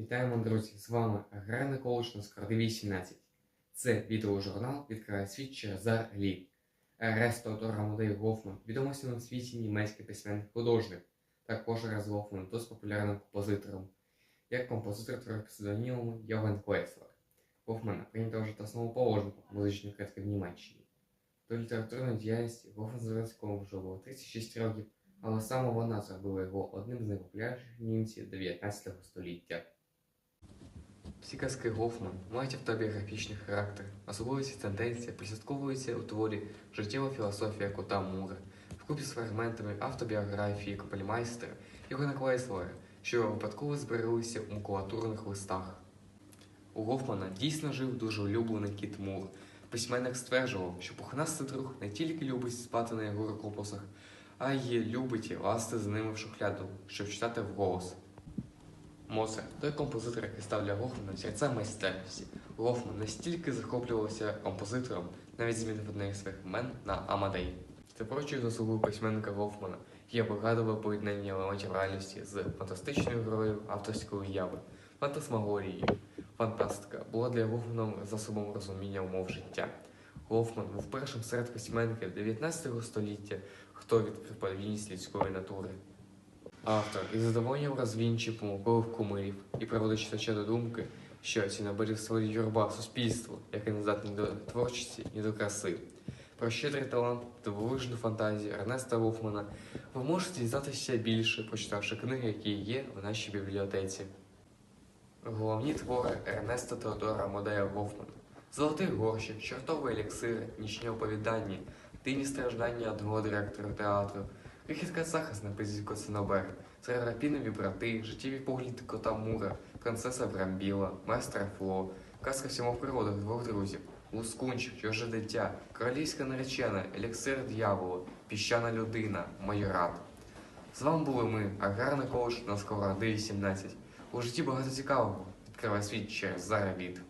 Вітаємо, друзі! З вами Аграрний коледж на Скарди 18. Це відеожурнал відкриває світ через. Ернест Теодор Амадей Гофман, відомий у світі німецький письменник художник. Також Ернест Гофман досить популярним композитором, як композитор творив псевдонімом Йоганн Клейслер. Гофмана прийнято вважати основоположником музичної критики в Німеччині. До літературної діяльності Гофман Зеленському вже було 36 років, але саме вона зробила його одним з найпопулярніших німців 19 століття. Всі казки Гофман мають автобіографічний характер, особливості тенденції прослідковуються у творі життєва філософія кота Мура, вкупі з фрагментами автобіографії Капельмайстера і Гона Клейслера, що випадково збереглися у макулатурних листах. У Гофмана дійсно жив дуже улюблений кіт Мур. Письменник стверджував, що пухнастий друг не тільки любить спати на його рукописах, а й любить ласти з ними в шухляду, щоб читати вголос. Моцарт – той композитор, який став для Гофмана серцем майстерності. Гофман настільки захоплювався композитором, навіть змінив одне із своїх імен на Амадей. Творчою заслугою письменника Гофмана є вигадове поєднання елементів реальності з фантастичною грою авторської уяви, фантасмагорією. Фантастика була для Гофмана засобом розуміння умов життя. Гофман був першим серед письменників 19 століття, хто подвійність людської натури. Автор із задоволенням розвінчив помилкових кумирів і приводить читача до думки, що ці наборів створюють юрба суспільству, яке не здатне до творчості, ні до краси. Про щедрий талант, дивовижну фантазію Ернеста Гофмана ви можете дізнатися більше, прочитавши книги, які є в нашій бібліотеці. Головні твори Ернеста Теодора Модея Гофмана Золотий горщик, чортовий еліксир, нічні оповідання, дивні страждання одного директора театру, Крихітка захист на призівку Синобер, Серапінові брати, життєві погляди кота Мура, принцеса Брамбіла, майстра Фло, казка всьому природах двох друзів, Лускунчик, чуже дитя, королівська наречена, еліксир дьяволу, піщана людина, майорат. З вами були ми, аграрний коуч на Сковороди 18. У житті багато цікавого. Відкривай світ через заробіт.